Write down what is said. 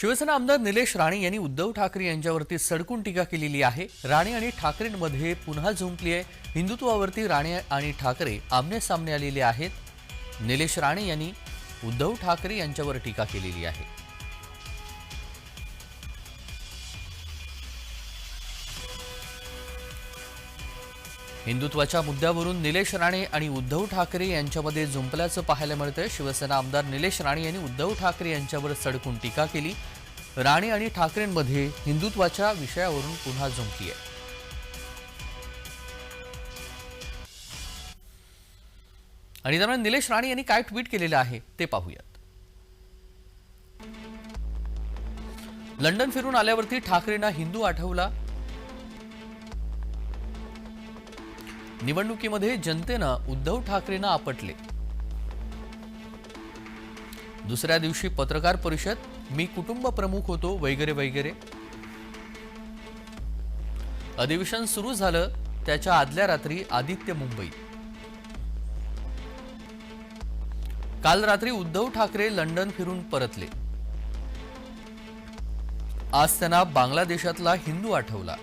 शिवसेना आमदार निलेश राणे यांनी उद्धव ठाकरे यांच्यावरती सडकून टीका केलेली आहे. राणे आणि ठाकरेंमध्ये पुन्हा झुंपली आहे. हिंदुत्वावरती राणे आणि ठाकरे आमने सामने आलेले आहेत. निलेश राणे यांनी उद्धव ठाकरे यांच्यावर टीका केलेली आहे. हिंदुत्वाच्या मुद्द्यावरून निलेश राणे आणि उद्धव ठाकरे यांच्यामध्ये जुंपल्याचं पाहायला मिळतंय. शिवसेना आमदार निलेश राणे यांनी उद्धव ठाकरे यांच्यावर सडकून टीका केली. राणे आणि ठाकरेंमध्ये हिंदुत्वाच्या विषयावरून पुन्हा झुंपली आहे आणि दरम्यान निलेश राणे यांनी काय ट्विट केलेलं आहे ते पाहूयात. लंडन फिरून आल्यावरती ठाकरेंना हिंदू आठवला. निवडणुकीमध्ये जनतेनं उद्धव ठाकरेंना आपटले. दुसऱ्या दिवशी पत्रकार परिषद मी कुटुंब प्रमुख होतो वगैरे वगैरे. अधिवेशन सुरू झालं त्याच्या आदल्या रात्री आदित्य मुंबईत काल रात्री उद्धव ठाकरे लंडन फिरून परतले. आज त्यांना बांगलादेशातला हिंदू आठवला.